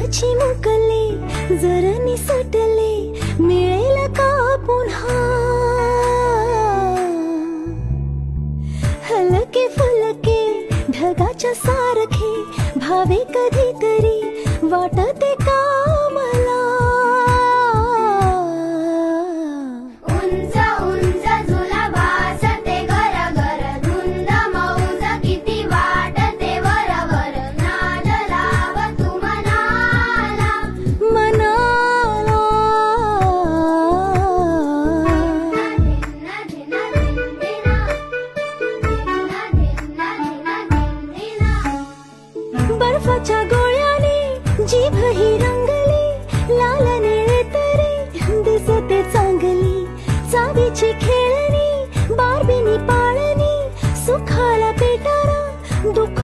चिमुकले जर निसटले मिळेल का पुन्हा? हलके फुलके ढगाच्या सारखे भावे कधी तरी वाटते बर्फाच्या गोळ्याने जीभ ही रंगली लाल निळे तरी दिसते चांगली. चावीची खेळणी बारबीनी पाळणी सुखाला पेटारा दुःख